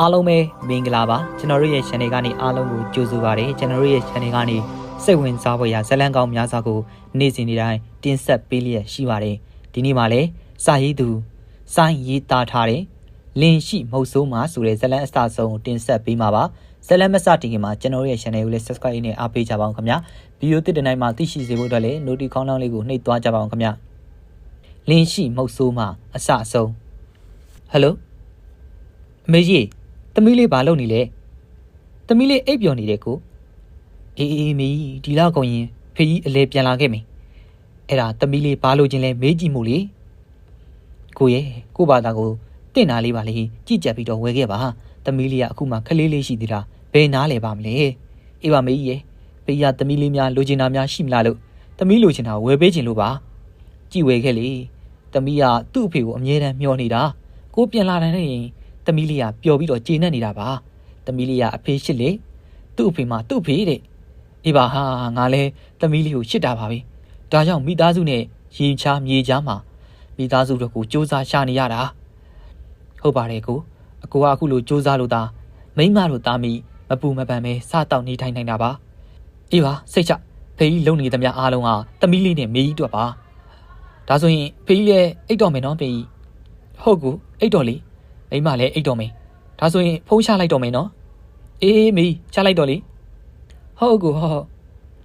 အားလုံးပဲမင်္ဂလာပါကျွန်တော်တို့ရဲ့ channel ကနေအားလုံးကိုကြိုဆိုပါရစေကျွန်တော်တို့ရဲ့ channel ကနေစိတ်ဝင်စားဖွယ်ရာဇာတ်လမ်းကောင်းများစွာကိုနေ့စဉ်နေ့တိုင်းတင်ဆက်ပေးလျက်ရှိပါတယ်ဒီနေ့မှာလည်းစာရေးသူစိုင်းရေးသားထားတဲ့လင်းရှိမဟုတ်ဆိုးမှာဆိုတဲ့ဇာတ်လမ်းအစဆုံးကိုတင်ဆက်ပေးမှာပါဇာတ်လမ်းမစတင်ခင်မှာကျွန်တော်တို့ရဲ့ channel ကိုလည်း subscribe နဲ့အားပေးကြပါအောင်ခင်ဗျာဗီဒီယိုတစ်တဲ့နိုင်မှာသိရှိစေဖို့အတွက်လည်း notification ခေါင်းလောင်းလေးကိုနှိပ်သွားကြပါအောင်ခင်ဗျာလင်းရှိမဟုတ်ဆိုးမှာအစအဆုံးဟယ်လိုအမေကြီး သမီးလေးဘာလုပ်နေလဲသမီးလေးအိပ်ပျော်နေတယ်ကိုအေးအေးမေကြီးဒီလောက်ကုန်ရင်ဖေကြီးအလဲပြန်လာခဲ့မယ်အဲ့ဒါသမီးလေးဘာလို့ချင်းလဲမေးကြည့်မို့လေကိုရဲ့ကိုဘာသာကိုတင့်နာလေးပါလေကြည့်ကြပ်ပြီးတော့ဝယ်ခဲ့ပါသမီးလေးကအခုမှခလေးလေးရှိသေးတာဘယ်နားလဲပါမလဲအေးပါမေကြီးရဲ့ဖေကြီးကသမီးလေးများလိုချင်တာများရှိမလားလို့သမီးလိုချင်တာဝယ်ပေးချင်လို့ပါကြည့်ဝယ်ခဲ့လေသမီးကသူ့အဖေကိုအမြဲတမ်းမျှော်နေတာကိုပြန်လာတဲ့ရင် သမီးလေးကပျော်ပြီးတော့ကျေနပ်နေတာပါသမီးလေးကအဖေရှစ်လေသူ့အဖေမှသူ့အဖေတဲ့အေးပါဟာငါလဲသမီးလေးကိုရှစ်တာပါပဲဒါကြောင့်မိသားစုနဲ့ရေချားမြေချားမှာမိသားစုတို့ကိုစူးစမ်းရှာနေရတာဟုတ်ပါတယ်ကိုအကိုကအခုလိုစူးစမ်းလို့သာမိန်းမတို့သားမိမပူမပန်ပဲစတောက်နေထိုင်နိုင်တာပါအေးပါစိတ်ချဖေကြီးလုံနေသမျှအားလုံးဟာသမီးလေးနဲ့မေကြီးတို့ပါဒါဆိုရင်ဖေကြီးလည်းအိတ်တော်မယ်နော်ဖေကြီးဟုတ်ကူအိတ်တော်လေး မိမလည်းအိတ်တော်မင်းဒါဆိုရင်ဖုံးချလိုက်တော့မယ်နော်အေးအေးမေးချလိုက်တော့လေဟုတ်ကူဟုတ်ဟုတ်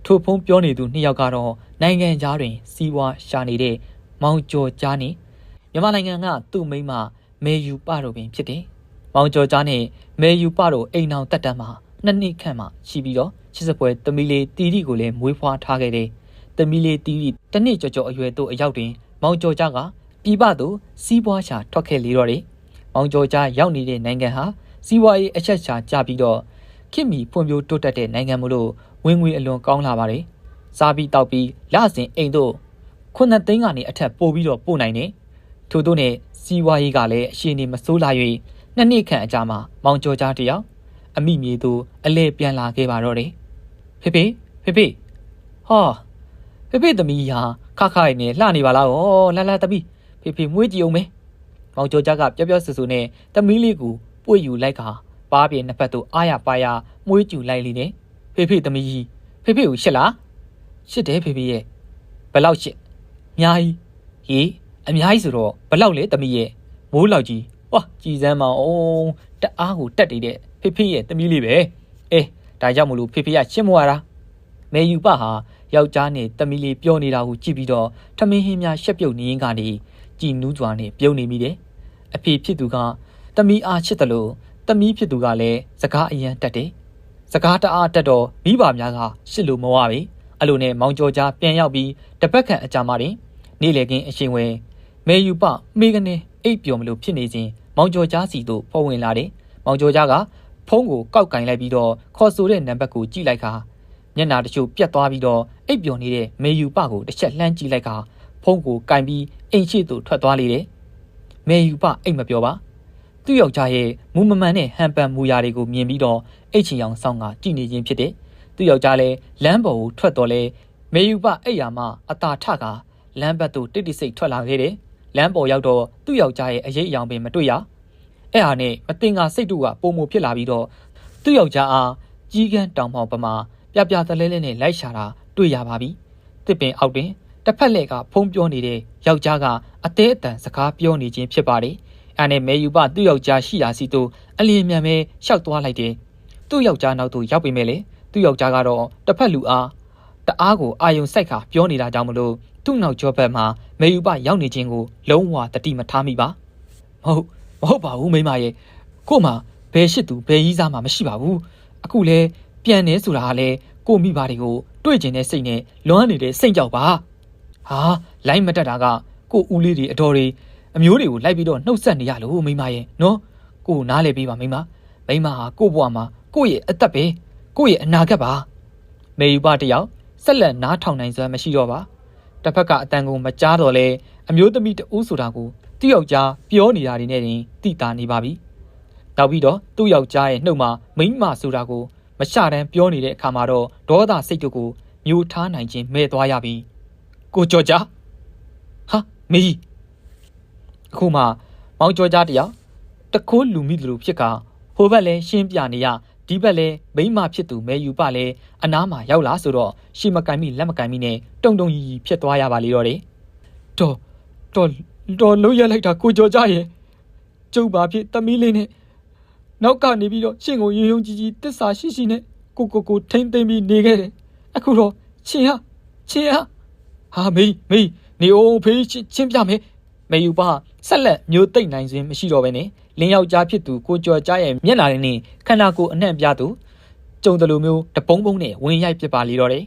ထိုဖုံးပြောနေသူနှစ်ယောက်ကတော့နိုင်ငံသားတွင် စီးပွားရှာနေတဲ့မောင်ကျော်ကြားနေမြန်မာနိုင်ငံကသူ့မိန်းမမေယူပတို့ပင်ဖြစ်တယ်မောင်ကျော်ကြားနဲ့မေယူပတို့အိမ်အောင်တက်တန်းမှာနှစ်နှစ်ခန့်မှရှိပြီးတော့ချစ်စပွဲတမီလေးတီတီကိုလည်းမွေးဖွားထားခဲ့တယ်တမီလေးတီတီတစ်နှစ်ကျော်ကျော်အရွယ်သို့အရောက်တွင် မောင်ကျော်ကြားကပြည်ပသို့စီးပွားရှာထွက်ခဲ့လေတော့တယ် မောင်ကျော်ကြားရောက်နေတဲ့နိုင်ငံဟာစီးပွားရေးအချက်ချာကျပြီးတော့ခေတ်မီဖွံ့ဖြိုးတိုးတက်တဲ့နိုင်ငံမို့လို့ဝင်ငွေအလွန်ကောင်းလာပါတယ်။စားပြီးတောက်ပြီးလစဉ်အိမ်တို့ခုနှစ်သိန်းကနေအထက်ပို့ပြီးတော့ပို့နိုင်တယ်။ထို့သောနဲ့စီးပွားရေးကလည်းအရှိန်နေမစိုးလာ၍နှစ်နှစ်ခန့်အကြာမှာမောင်ကျော်ကြားတယောက်အမိမြေသူအလဲပြန်လာခဲ့ပါတော့တယ်။ဖေဖေဖေဖေဟောဖေဖေသမီးဟာခခရနေလှနေပါလား။ဩလာလာသမီးဖေဖေမွေးကြည့်အောင်မေ။ မောင်ကျော်ကြားကပြောပြောဆူဆူနဲ့တမီးလေးကိုပွေယူလိုက်ကပါးပြေနှစ်ဖက်သို့အားရပါရမွေးကျူလိုက်လိနေဖေဖေတမီးကြီးဖေဖေကိုရှစ်လားရှစ်တယ်ဖေဖေရဲ့ဘယ်လောက်ရှစ်အများကြီးဟေးအများကြီးဆိုတော့ဘယ်လောက်လဲတမီးရဲ့မိုးလောက်ကြီးဝါကြည်စမ်းမအောင်တအားကိုတက်နေတဲ့ဖေဖေရဲ့တမီးလေးပဲအေးဒါကြောင့်မလို့ဖေဖေကရှင်းမွာတာမေယူပဟာယောက်ျားနဲ့တမီးလေးပြောနေတာကိုကြည့်ပြီးတော့ထမင်းဟင်းများရှက်ပြုတ်နေရင်ကနေကြည်နူးစွာနဲ့ပြုံးနေမိတယ် အဖေဖြစ်သူကတမီးအားချစ်တယ်လို့တမီးဖြစ်သူကလည်းစကားအယံတက်တယ်။စကားတအားတက်တော့မိဘများကရှစ်လို့မဝပြီ။အဲ့လိုနဲ့မောင်ကျော်ကြားပြန်ရောက်ပြီးတပတ်ခန့်အကြာမှတင်နေ့လေကင်းအရှင်ဝဲမေယူပမေကနေအိပ်ပျော်မလို့ဖြစ်နေစဉ်မောင်ကျော်ကြားစီတို့ဖော်ဝင်လာတယ်။မောင်ကျော်ကြားကဖုန်းကိုကောက်ကင်လိုက်ပြီးတော့ခေါ်ဆိုတဲ့နံပါတ်ကိုကြည့်လိုက်ခါမျက်နာတချို့ပြတ်သွားပြီးတော့အိပ်ပျော်နေတဲ့မေယူပကိုတစ်ချက်လှမ်းကြည့်လိုက်ခါဖုန်းကိုကင်ပြီးအိမ်ရှိသို့ထွက်သွားလေတယ်။ မေယူပအိတ်မပြောပါသူ့ယောက်ျားရဲ့မူမမှန်တဲ့ဟန်ပန်မူရာတွေကိုမြင်ပြီးတော့အိတ်ချင်အောင်စောင့်ကကြည်နေခြင်းဖြစ်တယ်သူ့ယောက်ျားလည်းလမ်းပေါ်ကိုထွက်တော်လဲမေယူပအိတ်ယာမအတာထကလမ်းဘက်သို့တိတ်တိစိတ်ထွက်လာခဲ့တယ်လမ်းပေါ်ရောက်တော့သူ့ယောက်ျားရဲ့အရေးအယောင်ပင်မတွေ့ရအဲ့ဟာနဲ့မတင်ကစိတ်တူကပုံမဖြစ်လာပြီးတော့သူ့ယောက်ျားအားကြီးကန်းတောင်ပေါင်ပမာပြပြသလဲလဲနဲ့လိုက်ရှာတာတွေ့ရပါပြီတစ်ပင်အောက်တွင် တစ်ဖက်လက်ကဖုံးပြောနေတဲ့ယောက်ျားကအသေးအတန်စကားပြောနေခြင်းဖြစ်ပါတယ်။အဲနဲ့မေယူပသူ့ယောက်ျားရှိရာစီတို့အလင်းမြန်ပဲရှောက်သွားလိုက်တယ်။သူ့ယောက်ျားနောက်သို့ရောက်ပေမဲ့လေသူ့ယောက်ျားကတော့တစ်ဖက်လူအားတအားကိုအာယုံစိုက်ခါပြောနေတာကြောင့်မလို့သူ့နောက်ကျောဘက်မှာမေယူပရောက်နေခြင်းကိုလုံးဝတတိမထားမိပါ။မဟုတ်မဟုတ်ပါဘူးမိမရဲ့ကို့မှာဘယ်ရှိသူဘယ်ကြီးစားမှမရှိပါဘူး။အခုလဲပြန်နေဆိုတာကလဲကိုမိဘတွေကိုတွေ့ကျင်တဲ့စိတ်နဲ့လွမ်းနေတဲ့စိတ်ကြောက်ပါ။ ဟာလိုင်းမတက်တာကကိုဦးလေးတွေအတော်တွေအမျိုးတွေကိုလိုက်ပြီးတော့နှုတ်ဆက်နေရလို့မိမရဲ့နော်ကိုနားလေပြီးပါမိမမိမဟာကို့ဘဝမှာကိုယ့်ရဲ့အသက်ပဲကိုယ့်ရဲ့အနာဂတ်ပါမေယူပတယောက်ဆက်လက်နားထောင်နိုင်စွမ်းမရှိတော့ပါတစ်ဖက်ကအတန်ကိုမကြားတော့လဲအမျိုးသမီးတဦးဆိုတာကိုသူ့ယောက်ျားပြောနေတာတွေနဲ့တင်တိတာနေပါပြီနောက်ပြီးတော့သူ့ယောက်ျားရဲ့နှုတ်မှာမိန်းမဆိုတာကိုမရှတမ်းပြောနေတဲ့အခါမှာတော့ဒေါသစိတ်တို့ကိုမျိုးထားနိုင်ခြင်းမဲ့သွားရပြီ ကိုကြော်ကြဟာမေကြီးအခုမှမောင်ကြော်ကြတယောက်တခိုးလူမိသလိုဖြစ်ကဟိုဘက်လဲရှင်းပြနေရဒီဘက်လဲမိမဖြစ်သူမဲယူပလဲအနားမှာရောက်လာဆိုတော့ရှီမကင်မိလက်မကင်မိနဲ့တုံတုံကြီးကြီးဖြစ်သွားရပါလေတော့တယ်တော်တော်တော်လုံးရလိုက်တာကိုကျော်ကြရဲ့ကျုပ်ပါဖြစ်သမီးလေးနဲ့နောက်ကနေပြီးတော့ရှင့်ကိုယုံယုံကြည်ကြည်တစ္ဆာရှိရှိနဲ့ကိုကိုကိုထိမ့်သိမ့်ပြီးနေခဲ့တယ်အခုတော့ချင်းဟာချင်းဟာ ဟာမေးမေးနေအောင်ဖေးချင်းချင်းပြမယ်မေယူပါဆက်လက်မျိုးသိမ့်နိုင်ခြင်းမရှိတော့ဘဲနဲ့လင်းယောက်ျားဖြစ်သူကိုကျော်ကြားရဲ့မျက်နှာရင်းနဲ့ခန္ဓာကိုယ်အနှံ့ပြသူကြုံတယ်လိုမျိုးတပုံးပုံးနဲ့ဝင်ရိုက်ပြစ်ပါလေတော့တယ်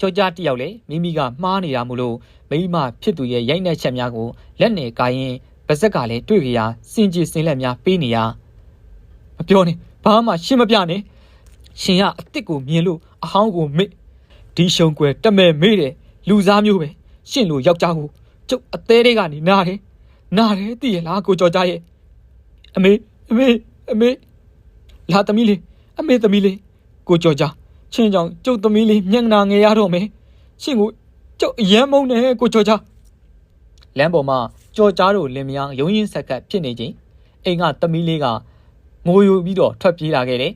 ကျော်ကြားတယောက်လည်းမိမိကမှားနေတာမို့လို့မိမဖြစ်သူရဲ့ရိုက်နှက်ချက်များကိုလက်နဲ့ကာရင်ပါဇက်ကလည်းတွေ့ကြရစင်ကြီးစင်လက်များပေးနေရမပြောနဲ့ဘာမှရှင်းမပြနဲ့ရှင်ကအစ်စ်ကိုမြင်လို့အဟောင်းကိုမေ့ဒီရှုံကွယ်တမဲမေ့တယ် လူစားမျိုးပဲရှင့်လိုယောက်ျားကိုကျုပ်အသေးတွေကနေနားတယ်နားတယ်သိရလားကိုကျော်ကြားရဲ့အမေအမေအမေလာသမီးလေးအမေသမီးလေးကိုကြော်ကြချင်းကြောင်ကျုပ်သမီးလေးမျက်နှာငယ်ရတော့မယ်ရှင်ကိုကျုပ်အယမ်းမုန်းတယ်ကိုကြော်ကြလမ်းပေါ်မှာကြော်ကြားတို့လင်မယားရုံရင်ဆက်ကပ်ဖြစ်နေချင်းအိမ်ကသမီးလေးကငိုယူပြီးတော့ထွက်ပြေးလာခဲ့တယ်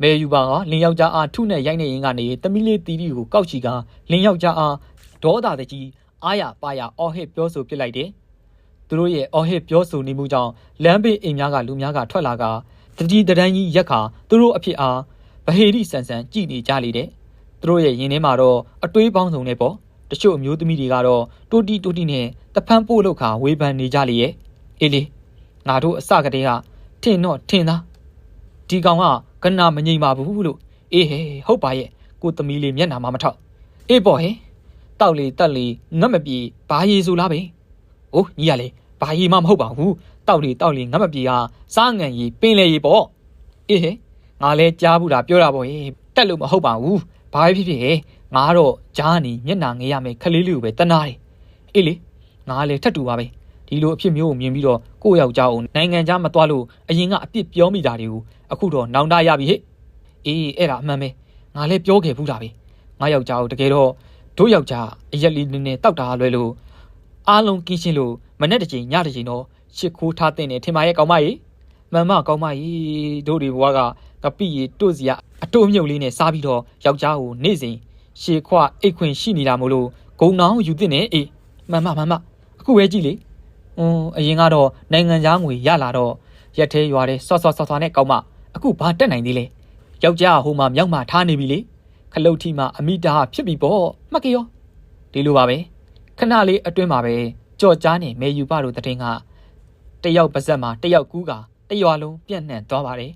မဲယူပါကလင်းယောက်ျားအားထုနဲ့ရိုက်နေရင်ကနေသမီးလေးတီတီကိုကောက်ချီကလင်းယောက်ျားအားဒေါသတကြီးအားရပါရအော်ဟစ်ပြောဆိုပစ်လိုက်တယ်သူတို့ရဲ့အော်ဟစ်ပြောဆိုနေမှုကြောင့်လမ်းဘေးအိမ်များကလူများကထွက်လာကတတိတရန်းကြီးရက်ခါသူတို့အဖြစ်အားဗဟေရိဆန်ဆန်ကြည်နေကြလေတဲ့သူတို့ရဲ့ရင်ထဲမှာတော့အတွေးပေါင်းစုံနဲ့ပေါ့တချို့အမျိုးသမီးတွေကတော့တိုတီတိုတီနဲ့တဖန်းပို့လောက်ခါဝေဖန်နေကြလေရဲ့အေးလေငါတို့အစကတည်းကထင်တော့ထင်သားဒီကောင်က ကနာမငြိမ်ပါဘူးလို့အေးဟဲဟုတ်ပါရဲ့ကိုသမီးလေးမျက်နှာမမထောက်အေးပေါ့ဟဲတောက်လေတက်လေငတ်မပြေဘာရည်ဆိုလားပဲ။အိုးညီရလေဘာကြီးမှမဟုတ်ပါဘူး။တောက်လေတောက်လေငတ်မပြေဟာစားငံကြီးပင်လေကြီးပေါ့။အေးဟဲ့ငါလဲကြားဘူးတာပြောတာပေါ့ဟေးတက်လို့မဟုတ်ပါဘူး။ဘာပဲဖြစ်ဖြစ်ဟဲ့ငါတော့ကြားနေမျက်နာငေးရမယ်ခလေးလေးကိုပဲတနာတယ်။အေးလေငါလဲထက်တူပါပဲ။ ဒီလိုအဖြစ်မျိုးကိုမြင်ပြီးတော့ကိုယ့်ယောက်ျားကိုနိုင်ငံခြားမသွားလို့အရင်ကအပြစ်ပြောမိတာတွေကိုအခုတော့နောင်တရပြီဟဲ့။အေးအဲ့ဒါအမှန်ပဲ။ငါလဲပြောခဲ့ဘူးတာပဲ။ငါယောက်ျားကိုတကယ်တော့တို့ယောက်ျားအရက်လေးနည်းနည်းတောက်တာလွယ်လို့အားလုံးကင်းရှင်းလို့မနေ့တစ်ချိန်ညတစ်ချိန်တော့ရှစ်ခိုးထားတဲ့နေထင်ပါရဲ့ကောင်းမကြီးမန်မကောင်းမကြီးတို့တွေဘွားကကပိရီတို့စီကအတိုးမြုပ်လေးနဲ့စားပြီးတော့ယောက်ျားကိုနေ့စဉ်ရှေခွအိတ်ခွင်ရှိနေတာမို့လို့ဂုံနောင်ယူတဲ့နေအေးမန်မမန်မအခုပဲကြည့်လေ အင်းအရင်ကတော့နိုင်ငံသားငွေရလာတော့ရက်သေးရွာတဲ့ဆော့ဆော့ဆော့ဆော့နဲ့ကောင်းမအခုဘာတက်နိုင်သေးလဲယောက်ျားဟိုမှာမြောက်မှာထားနေပြီလေခလုတ်ထီမှာအမိတာဖြစ်ပြီပေါ့မှတ်ကြရောဒီလိုပါပဲခဏလေးအတွင်းမှာပဲကြော်ကြားနေမေယူပတို့တည်င်းကတယောက်ပါဇက်မှာတယောက်ကူးကတရွာလုံးပြန့်နှံ့သွားပါတယ်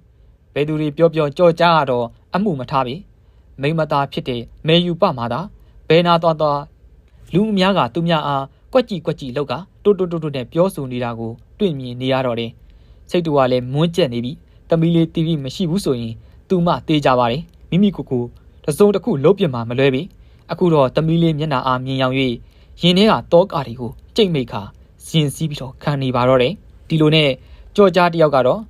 ဘယ်သူတွေပြောပြောကြော်ကြားရတော့အမှုမထားပြီမိမသားဖြစ်တဲ့မေယူပမှာသာဘယ်နာသွားသွားလူအများကသူများအားကွက်ကြည့်ကွက်ကြည့်လောက်က တိုးတိုးတိုးတိုးနဲ့ပြောဆိုနေတာကိုတွေ့မြင်နေရတော့တယ်စိတ်တူကလည်းမွန်းကျက်နေပြီတမီလေးတီဗီမရှိဘူးဆိုရင်သူမှတေးကြပါတယ်မိမိကိုယ်ကိုတစုံတစ်ခုလုံးပြမှာမလွဲပြီအခုတော့တမီလေးမျက်နှာအားမြင်ရောင်၍ရင်ထဲကတောကာတွေကိုကြိတ်မိတ်ခါရင်စီးပြီးတော့ခံနေပါတော့တယ်ဒီလိုနဲ့ကြော်ကြားတယောက်ကတော့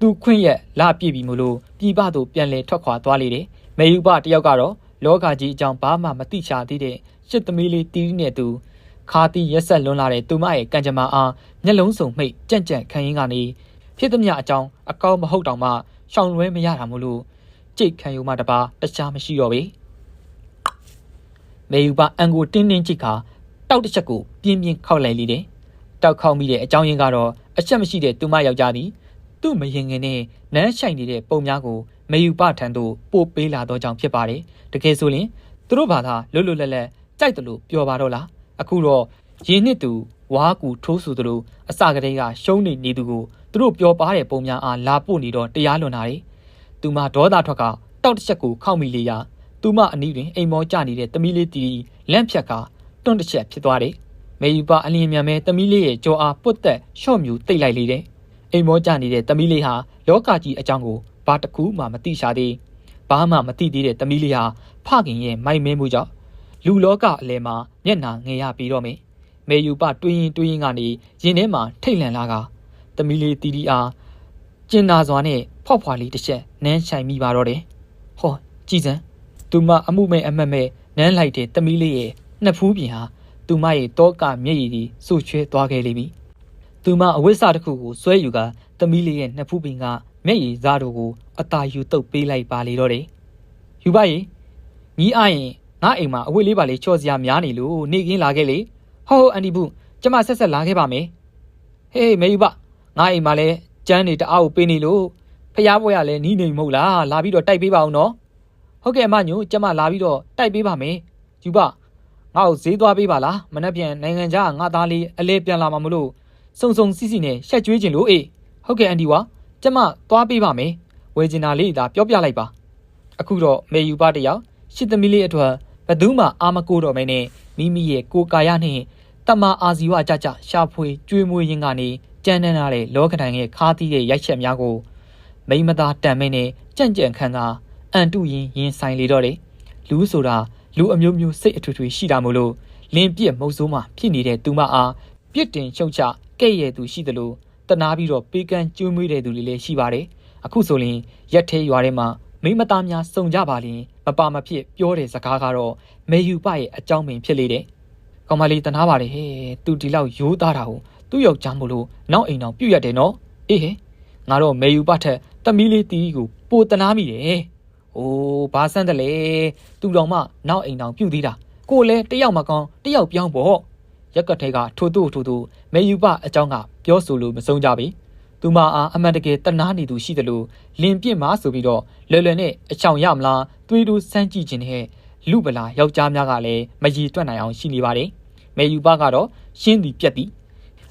သူခွင့်ရက်လာပြည့်ပြီမလို့ပြည်ပသို့ပြန်လဲထွက်ခွာသွားလေတယ်မေယူပတယောက်ကတော့လောကကြီးအကြောင်းဘာမှမသိချသေးတဲ့ရှစ်သမီးလေးတီးနဲ့သူ ခါတီရက်ဆက်လွန်းလာတဲ့သူမရဲ့ကံကြမ္မာအားမျက်လုံးစုံမှိတ်ကြံ့ကြံ့ခံရင်းကနေဖြစ်သမျှအကြောင်းအကောင်းမဟုတ်တောင်မှရှောင်လွဲမရတာမို့လို့ကြိတ်ခံယူမှတပါတခြားမရှိတော့ပေမေယူပအန်ကိုတင်းတင်းကြည့်ခါတောက်တစ်ချက်ကိုပြင်းပြင်းခောက်လိုက်လေတယ်တောက်ခောက်မိတဲ့အကြောင်းရင်းကတော့အချက်မရှိတဲ့သူမယောက်ျားသည်သူ့မရင်ငင်နဲ့နန်းဆိုင်နေတဲ့ပုံများကိုမေယူပထံသို့ပို့ပေးလာသောကြောင့်ဖြစ်ပါတယ်တကယ်ဆိုရင်သူတို့ဘာသာလွတ်လွတ်လပ်လပ်ကြိုက်တယ်လို့ပြောပါတော့လား အခုတော့ရင်းနှစ်သူဝါကူထိုးဆူသလိုအစကတည်းကရှုံးနေနေသူကိုသူတို့ပြောပါတဲ့ပုံများအားလာပို့နေတော့တရားလွန်တာတယ်သူမဒေါသထွက်ကတောက်တစ်ချက်ကိုခောက်မိလေရာသူမအနီးတွင်အိမ်မောကျနေတဲ့တမီးလေးတီလန့်ဖြတ်ကတွန့်တစ်ချက်ဖြစ်သွားတယ်မေယူပါအလင်းမြန်မဲတမီးလေးရဲ့ကြောအားပုတ်သက်ရှော့မြူတိတ်လိုက်လေတယ်အိမ်မောကျနေတဲ့တမီးလေးဟာလောကကြီးအကြောင်းကိုဘာတစ်ခုမှမသိရှာသေးဘာမှမသိသေးတဲ့တမီးလေးဟာဖခင်ရဲ့မိုက်မဲမှုကြောင့် လူလောကအလဲမှာမျက်နာငယ်ရပြီးတော့မယ်မေယူပတွေးရင်တွေးရင်ကနေရင်ထဲမှာထိတ်လန့်လာကတမီးလေးတီတီအားကျင်နာစွာနဲ့ဖောက်ဖွာလေးတစ်ချက်နန်းဆိုင်မိပါတော့တယ်ဟောကြည်စံသူမအမှုမဲ့အမတ်မဲ့နန်းလိုက်တဲ့တမီးလေးရဲ့နှစ်ဖူးပြင်ဟာသူမရဲ့တောကမျက်ရည်ကြီးဆူချွဲသွားခဲ့လိမ့်ပြီသူမအဝိဇ္ဇတစ်ခုကိုဆွဲယူကတမီးလေးရဲ့နှစ်ဖူးပင်ကမျက်ရည်စားတို့ကိုအသာယူတုပ်ပေးလိုက်ပါလေတော့တယ်ယူပါရေညီအရင် ငါအိမ်မှာအဝတ်လေးပါလေးချော့စရာများနေလို့နေကင်းလာခဲ့လေဟောအန်ဒီဘူးကျမဆက်ဆက်လာခဲ့ပါမယ်ဟေးမေယူပါငါအိမ်မှာလဲကျန်းနေတအားကိုပေးနေလို့ဖျားပွဲရလဲနီးနေမဟုတ်လားလာပြီးတော့တိုက်ပေးပါအောင်နော်ဟုတ်ကဲ့အမညိုကျမလာပြီးတော့တိုက်ပေးပါမယ်ယူပါငါ့ကိုဈေးသွားပေးပါလားမနှက်ပြန်နိုင်ငံခြားငါသားလေးအလဲပြန်လာမှာမလို့စုံစုံစီစီနဲ့ရှက်ကြွေးခြင်းလို့အေးဟုတ်ကဲ့အန်ဒီဝါကျမသွားပေးပါမယ်ဝယ်ချင်တာလေးဒါပြောပြလိုက်ပါအခုတော့မေယူပါတယောက်ရှစ်သမီးလေးအတွက် ဘယ်သူမှအာမကိုတော့မဲနဲ့မိမိရဲ့ကိုယ်ကာယနဲ့တမအာဇီဝကြကြရှာဖွေကြွေးမွေးရင်းကနေကြမ်းတမ်းလာတဲ့လောကဒဏ်ရဲ့ခါးသီးရဲ့ရိုက်ချက်များကိုမိမသားတန်မင်းနဲ့ကြံ့ကြံ့ခံကအန်တုရင်ရင်ဆိုင်လေတော့တယ်လူဆိုတာလူအမျိုးမျိုးစိတ်အထွေထွေရှိတာမို့လို့လင်းပြစ်မုတ်ဆိုးမှဖြစ်နေတဲ့သူမအားပြစ်တင်ရှုံချကဲ့ရဲ့သူရှိသလိုတနာပြီးတော့ပေးကမ်းကျွေးမွေးတဲ့သူတွေလည်းရှိပါတယ်အခုဆိုရင်ရက်သေးရွာထဲမှာမိမသားများစုံကြပါလင် မပါမဖြစ်ပြောတဲ့စကားကတော့မေယူပရဲ့အကြောင်းပင်ဖြစ်လေတဲ့ကောင်မလေးတနာပါတယ်ဟဲ့သူဒီလောက်ရိုးသားတာကိုသူ့ယောက်ျားမို့လို့နောက်အိမ်အောင်ပြုတ်ရတယ်နော်အေးဟဲ့ငါတော့မေယူပထက်တမီးလေးတီးကိုပိုတနာမိတယ်။အိုးဘာဆန်းတယ်လေ။သူတော်မှနောက်အိမ်တောင်ပြုတ်သေးတာ။ကိုလည်းတယောက်မကောင်းတယောက်ပြောင်းပေါ့။ရက်ကထဲကထိုးထိုးထိုးထိုးမေယူပအကြောင်းကပြောဆိုလို့မဆုံးကြပြီ။သူမအားအမှန်တကယ်တနာနေသူရှိတယ်လို့လင်ပြစ်မှာဆိုပြီးတော့လွယ်လွယ်နဲ့အချောင်ရမလား သွေးတူးစမ်းကြည့်ခြင်းနဲ့လူပလာယောက်ျားများကလည်းမရည်တွက်နိုင်အောင်ရှိနေပါတယ်။မေယူပကတော့ရှင်းသည်ပြက်သည်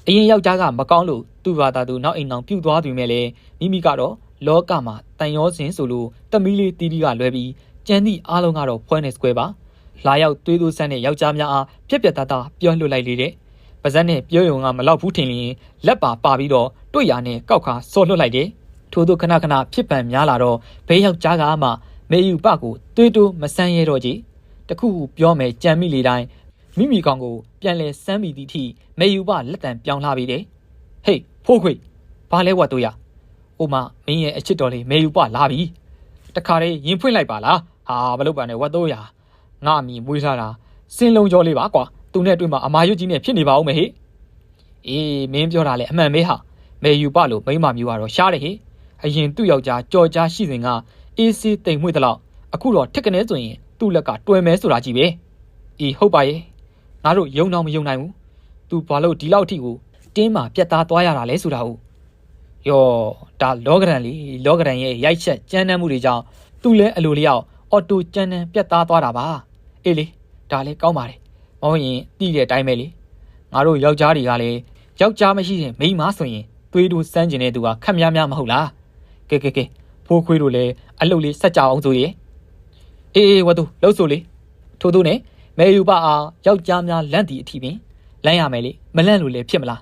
အရင်ယောက်ျားကမကောင်းလို့သူ့ဘာသာသူနောက်အိမ်အောင်ပြုတ်သွားသူမဲ့လေမိမိကတော့လောကမှာတန်ရောစင်ဆိုလို့တမီးလေးတီးတီးကလွဲပြီးကြံသည့်အားလုံးကတော့ဖွဲနေစကွဲပါလာရောက်သွေးသွဆန်းတဲ့ယောက်ျားများအားပြက်ပြက်သားသားပြောလွတ်လိုက်လေတဲ့ပါဇက်နဲ့ပြောရုံကမလောက်ဘူးထင်ရင်လက်ပါပါပြီးတော့တွေ့ရနဲ့ကောက်ခါဆော့လွတ်လိုက်တယ်ထို့သောခဏခဏဖြစ်ပံများလာတော့ဘေးယောက်ျားကမှ မေယူပကိုသွေးတိုးမဆန်းရဲတော့ကြည်တခုခုပြောမယ်ကြံမိလေတိုင်းမိမိကောင်ကိုပြန်လဲစမ်းမိသည့်အထိမေယူပလက်တံပြောင်းလာပြီတဲ့ဟေးဖိုးခွေဘာလဲဝတ်တို့ရ။အိုမမင်းရဲ့အချစ်တော်လေးမေယူပလာပြီ။တခါတည်းရင်ဖွင့်လိုက်ပါလား။ဟာမလုပ်ပါနဲ့ဝတ်တို့ရ။ငါအမိမွေးထားတာစင်လုံးကြောလေးပါကွာ။သူနဲ့တွေ့မှာအမာရွတ်ကြီးနဲ့ဖြစ်နေပါဦးမယ်ဟေ့။အေးမင်းပြောတာလေအမှန်ပဲဟာ။မေယူပလို့မိမမျိုးကတော့ရှားတယ်ဟေ့။အရင်သူ့ယောက်ျားကြော်ကြားရှိစဉ်က အေးစေးတိမ်မွေ့တလောက်အခုတော့ထက်ကနေဆိုရင်သူ့လက်ကတွယ်မဲဆိုတာကြီးပဲ။အေးဟုတ်ပါရဲ့။ငါတို့ယုံတော့မယုံနိုင်ဘူး။ तू ဘာလို့ဒီလောက်ထိကိုတင်းမှာပြတ်သားသွားရတာလဲဆိုတာဟုတ်ယောဒါလောကရန်လီလောကရန်ရဲ့ရိုက်ချက်ကြမ်းတမ်းမှုတွေကြောင့်သူ့လဲအလိုလျောက်အော်တိုကြမ်းတမ်းပြတ်သားသွားတာပါအေးလေဒါလည်းကောင်းပါတယ်မဟုတ်ရင်ပြီးတဲ့အတိုင်းပဲလေငါတို့ယောက်ျားတွေကလည်းယောက်ျားမရှိရင်မိန်းမဆိုရင်သွေးတို့စမ်းကျင်တဲ့သူကခက်များများမဟုတ်လားကဲကဲကဲ ဖိုးခွေးတို့လည်းအလုတ်လေးဆက်ကြအောင်ဆိုရင်အေးအေးဝတ်သူလှုပ်ဆိုလေထို့သူနဲ့မဲယူပါအားယောက်ျားများလန့်တီအထီပင်လန့်ရမယ်လေမလန့်လို့လေဖြစ်မလား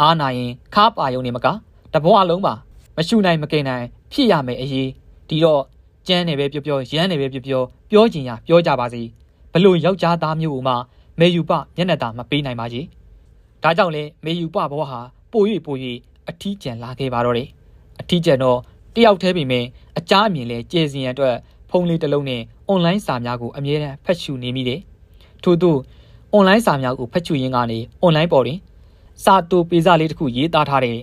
အားနာရင်ခါပါယုံနေမကတဘွားလုံးပါမရှုနိုင်မကိန်နိုင်ဖြစ်ရမယ်အရေးဒီတော့ကျန်းနေပဲပြောပြောရမ်းနေပဲပြောပြောပြောချင်ရပြောကြပါစေဘလို့ယောက်ျားသားမျိုးကိုမှမေယူပမျက်နှာသာမပေးနိုင်ပါကြီးဒါကြောင့်လဲမေယူပဘဝဟာပို၍ပို၍အထီးကျန်လာခဲ့ပါတော့တယ်အထီးကျန်တော့ တယောက်တည်းပြင်မဲ့အကြအမြင်လဲကျေစင်ရန်အတွက်ဖုန်းလေးတစ်လုံးနဲ့အွန်လိုင်းစာများကိုအမြဲတမ်းဖတ်ရှုနေမိတယ်ထို့သို့အွန်လိုင်းစာများကိုဖတ်ရှုရင်းကနေအွန်လိုင်းပေါ်တွင်စာတူပေစာလေးတစ်ခုရေးသားထားတဲ့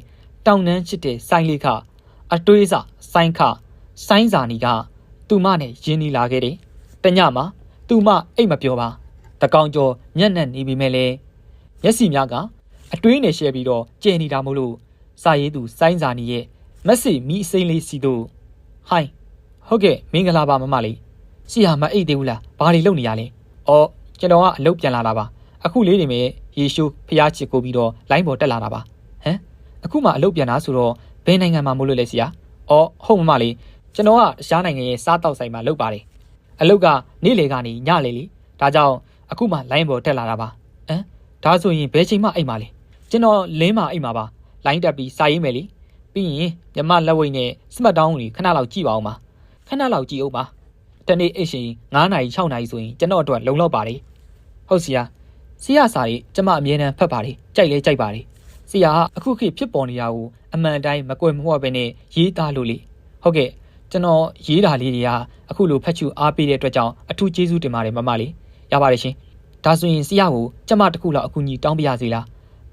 တောင်နှန်းချစ်တဲ့ဆိုင်းလေးခအတွေးစဆိုင်းခဆိုင်းစာနီကသူမနဲ့ရင်းနှီးလာခဲ့တယ်။တညမှာသူမအိတ်မပြောပါ။တကောင်ကျော်ညံ့ညံ့နေပြီမဲ့လေမျက်စိများကအတွေးနဲ့ရှဲပြီးတော့ကြဲနေတာမို့လို့စာရေးသူဆိုင်းစာနီရဲ့ မက်ဆေ့မီအစိမ့်လေးစီတို့ဟိုင်းဟုတ်ကဲ့မင်္ဂလာပါမမလေးစီဟာမအိတ်သေးဘူးလားဘာတွေလုပ်နေရလဲ။အော်ကျွန်တော်ကအလုပ်ပြန်လာတာပါ။အခုလေးနေမဲ့ယေရှုဖျားချစ်ကိုပြီးတော့လိုင်းပေါ်တက်လာတာပါ။ဟမ်အခုမှအလုပ်ပြန်လာဆိုတော့ဘယ်နိုင်ငံမှာမို့လို့လဲဆရာ။အော်ဟုတ်မမလေးကျွန်တော်ကရှားနိုင်ငံရဲ့စားတောက်ဆိုင်မှာလုပ်ပါတယ်။အလုပ်ကနေ့လေကနေညလေလေ။ဒါကြောင့်အခုမှလိုင်းပေါ်တက်လာတာပါ။ဟမ်ဒါဆိုရင်ဘယ်ချိန်မှအိမ်မှာလဲ။ကျွန်တော်လင်းမှာအိမ်မှာပါ။လိုင်းတက်ပြီးစာရေးမယ်လေ။ ပြီးရင်မြမလက်ဝိတ်နဲ့စမတ်တောင်းကြီးခဏလောက်ကြည့်ပါအောင်ပါ။ခဏလောက်ကြည့်အောင်ပါ။တနေ့အိတ်ရှင်9နာရီ6နာရီဆိုရင်ကျွန်တော်အတွက်လုံလောက်ပါလေ။ဟုတ်စီယာ။စီယာစာရေးကျမအမြဲတမ်းဖတ်ပါလေ။ကြိုက်လဲကြိုက်ပါလေ။ဆရာကအခုခေတ်ဖြစ်ပေါ်နေတာကိုအမှန်တိုင်းမကွယ်မဝပဲနဲ့ရေးသားလို့လေဟုတ်ကဲ့ကျွန်တော်ရေးတာလေးတွေကအခုလိုဖတ်ချူအားပေးတဲ့အတွက်ကြောင့်အထူးကျေးဇူးတင်ပါတယ်မမလေးရပါတယ်ရှင်ဒါဆိုရင်ဆရာကိုကျမတခုလောက်အကူအညီတောင်းပြရစီလား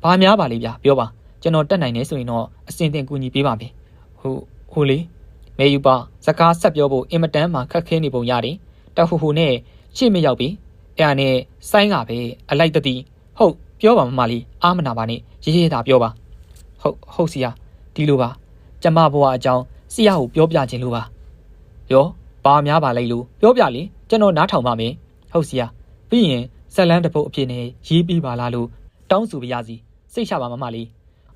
ဘာများပါလိဗျာပြောပါ ကျွန်တော်တက်နိုင်နေဆိုရင်တော့အစင်တင်ကူညီပေးပါမယ်ဟိုဟဟိုလေမေယူပါစကားဆက်ပြောဖို့အင်မတန်မှခက်ခဲနေပုံရတယ်တဟူဟူနဲ့ရှေ့မရောက်ပြီအဲ့ဒါနဲ့ဆိုင်းကပဲအလိုက်တတိဟုတ်ပြောပါမမလေးအာမနာပါနဲ့ရေးရေးသာပြောပါဟုတ်ဟုတ်စီယာဒီလိုပါကျမဘဝအကြောင်းစီယာကိုပြောပြခြင်းလို့ပါရောဘာများပါလိုက်လို့ပြောပြလေကျွန်တော်နားထောင်ပါမယ်ဟုတ်စီယာပြီးရင်ဇက်လန်းတစ်ပုတ်အဖြစ်နဲ့ရေးပြီးပါလားလို့တောင်းဆိုပါရစီစိတ်ချပါမမလေး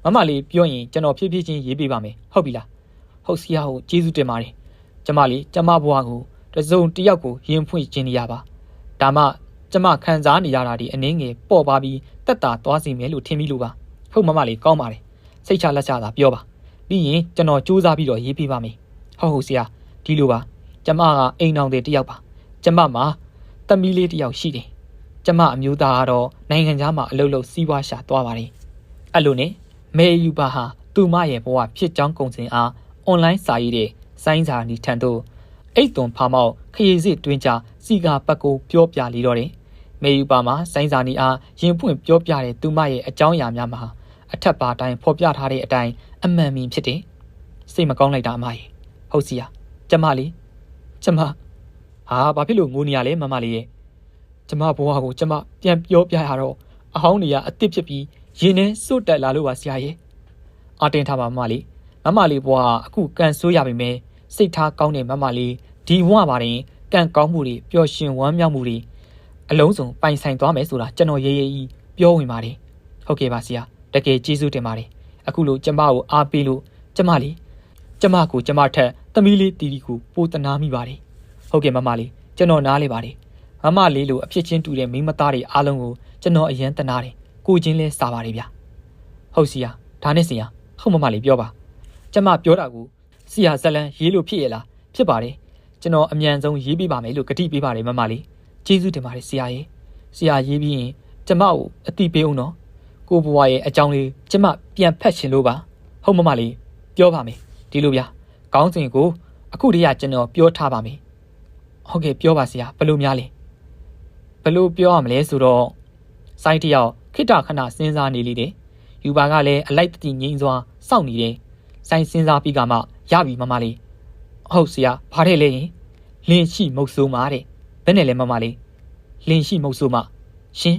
မမလေးပြောရင်ကျွန်တော်ဖြည်းဖြည်းချင်းရေးပေးပါမယ်ဟုတ်ပြီလားဟုတ်စီယာကိုကျေးဇူးတင်ပါတယ်ကျမလေးကျမဘဝကိုတစ်စုံတစ်ယောက်ကိုရင်ဖွင့်ခြင်းနေရပါဒါမှကျမခံစားနေရတာဒီအနည်းငယ်ပေါ့ပါပြီးတက်တာသွားစီမယ်လို့ထင်ပြီးလို့ပါဟုတ်မမလေးကောင်းပါတယ်စိတ်ချလက်ချသာပြောပါပြီးရင်ကျွန်တော်စူးစမ်းပြီးတော့ရေးပေးပါမယ်ဟုတ်ဟုတ်ဆရာဒီလိုပါကျမကအိမ်အောင်တဲ့တယောက်ပါကျမမှာတမီးလေးတယောက်ရှိတယ်ကျမအမျိုးသားကတော့နိုင်ငံခြားမှာအလုပ်လုပ်စီးပွားရှာသွားပါတယ်အဲ့လိုနဲ့ မေယူပါဟာသူမရဲ့ဘဝဖြစ်ကြောင်းကုန်စင်အားအွန်လိုင်းစာရေးတဲ့စိုင်းစာနီထံသို့အိတ်သွန်ဖာမောက်ခရီးစစ်တွင်ကြစီကာပတ်ကိုပြောပြလေတော့တယ်မေယူပါမှာစိုင်းစာနီအားရင်ဖွင့်ပြောပြတဲ့သူမရဲ့အကြောင်းအရာများမှာအထက်ပါတိုင်းဖော်ပြထားတဲ့အတိုင်းအမှန်မြင်ဖြစ်တယ်စိတ်မကောင်းလိုက်တာအမကြီးဟုတ်စီယာကျမလေးကျမဟာဘာဖြစ်လို့ငိုနေရလဲမမလေးရဲ့ကျမဘဝကိုကျမပြန်ပြောပြရတော့အဟောင်းနေရအစ်စ်ဖြစ်ပြီး ရင်ထဲစွတ်တက်လာလို့ပါဆရာရဲ့အတင်ထားပါမမလေးမမလေးဘဝအခုကန်ဆိုးရပါမယ်စိတ်ထားကောင်းတဲ့မမလေးဒီဘဝပါတယ်ကံကောင်းမှုတွေပျော်ရွှင်ဝမ်းမြောက်မှုတွေအလုံးစုံပိုင်ဆိုင်သွားမယ်ဆိုတာကျွန်တော်ရေးရေးကြီးပြောဝင်ပါတယ်ဟုတ်ကဲ့ပါဆရာတကယ်ကျေးဇူးတင်ပါတယ်အခုလိုကျမကိုအားပေးလို့ကျမလေးကျမကိုကျမထက်သမီးလေးတီတီကိုပိုတနာမိပါတယ်ဟုတ်ကဲ့မမလေးကျွန်တော်နားလေပါတယ်မမလေးလိုအဖြစ်ချင်းတူတဲ့မိန်းမသားတွေအားလုံးကိုကျွန်တော်အရင်တနာတယ် ကိုချင်းလဲစားပါတယ်ဗျဟုတ်စီယာဒါနဲ့စီယာဟုတ်မမလေးပြောပါကျမပြောတာကိုစီယာဇလန်ရေးလို့ဖြစ်ရလားဖြစ်ပါတယ်ကျွန်တော်အမြန်ဆုံးရေးပြပါမယ်လို့ကတိပေးပါတယ်မမလေးကျေးဇူးတင်ပါတယ်ဆရာရေဆရာရေးပြီးရင်ကျမကိုအတိပေးအောင်နော်ကိုဘွားရဲ့အကြောင်းလေးကျမပြန်ဖတ်ရှင်လို့ပါဟုတ်မမလေးပြောပါမယ်ဒီလိုဗျာကောင်းစဉ်ကိုအခုတည်းကကျွန်တော်ပြောထားပါမယ်ဟုတ်ကဲ့ပြောပါဆရာဘယ်လိုများလဲဘယ်လိုပြောရမလဲဆိုတော့စိုင်းတယောက် ခိတ္တခဏစဉ်းစားနေလေတယ်ယူပါကလည်းအလိုက်တတိငိမ့်စွာစောင့်နေတယ်စိုင်းစဉ်းစားပြီးကမှရပြီမမလေးဟုတ်ဆရာဘာတဲ့လဲရင်လင်းရှိမုတ်ဆိုးမာတဲ့ဘယ်နဲ့လဲမမလေးလင်းရှိမုတ်ဆိုးမရှင်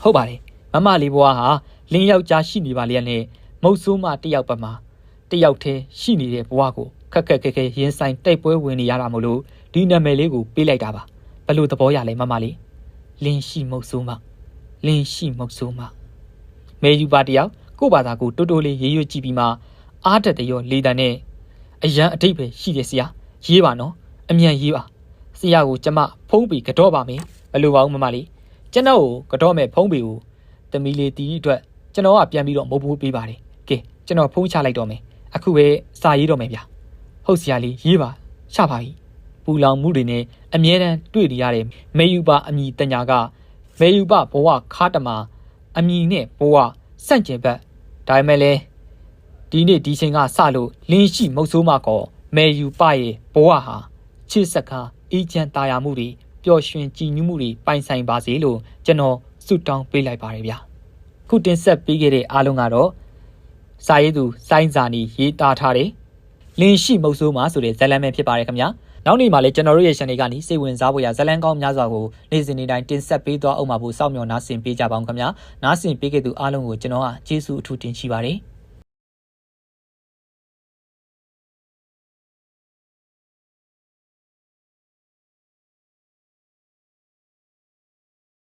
ဟုတ်ပါတယ်မမလေးဘွားဟာလင်းယောက်ျားရှိနေပါလေနဲ့မုတ်ဆိုးမတယောက်ပါမှာတယောက်တည်းရှိနေတဲ့ဘွားကိုခက်ခက်ခဲခဲရင်ဆိုင်တိုက်ပွဲဝင်နေရတာမို့လို့ဒီနာမည်လေးကိုပေးလိုက်တာပါဘယ်လိုသဘောရလဲမမလေးလင်းရှိမုတ်ဆိုးမ လင်းရှိမုတ်ဆိုးမမေယူပါတယောက်ကို့ဘာသာကိုတိုးတိုးလေးရေးရွကြည့်ပြီးမှအားတက်တရောလေတန်နဲ့အရန်အတိတ်ပဲရှိတယ်ဆရာရေးပါနော်အမြန်ရေးပါဆရာကိုကျမဖုံးပြီးကတော့ပါမယ်ဘယ်လိုပါဦးမမလေးကျွန်တော်ကိုကတော့မဲ့ဖုံးပြီးကိုသမီးလေးတီးအတွက်ကျွန်တော်ကပြန်ပြီးတော့မုတ်ဖို့ပေးပါတယ်ကဲကျွန်တော်ဖုံးချလိုက်တော့မယ်အခုပဲစာရေးတော့မယ်ဗျာဟုတ်ဆရာလေးရေးပါချပါပြီပူလောင်မှုတွေနဲ့အမြဲတမ်းတွေ့နေရတဲ့မေယူပါအမိတညာက မေယူပါဘဝခါတမအမိနဲ့ဘဝစန့်ကျင်ဘက်ဒါပေမဲ့လည်းဒီနေ့ဒီချိန်ကစလို့လင်းရှိမုတ်ဆိုးမကောမေယူပရဲ့ဘဝဟာချစ်စကားအေးချမ်းတာယာမှုတွေပျော်ရွှင်ကြည်နူးမှုတွေပိုင်ဆိုင်ပါစေလို့ကျွန်တော်ဆုတောင်းပေးလိုက်ပါတယ်ဗျာခုတင်ဆက်ပေးခဲ့တဲ့အားလုံးကတော့စာရေးသူစိုင်းစာနီရေးသားထားတဲ့လင်းရှိမုတ်ဆိုးမဆိုတဲ့ဇာတ်လမ်းပဲဖြစ်ပါတယ်ခင်ဗျာ နောက်နေ့မှာလည်းကျွန်တော်တို့ရဲ့ channel ကနေစိတ်ဝင်စားဖို့ရဇာတ်လမ်းကောင်းများစွာကိုနေ့စဉ်နေ့တိုင်းတင်ဆက်ပေးသွားအောင်ပါဖို့စောင့်မျှော်နားဆင်ပေးကြပါအောင်ခင်ဗျာနားဆင်ပေးခဲ့သူအားလုံးကိုကျွန်တော်ကကျေးဇူးအထူးတင်ရှိပါတယ်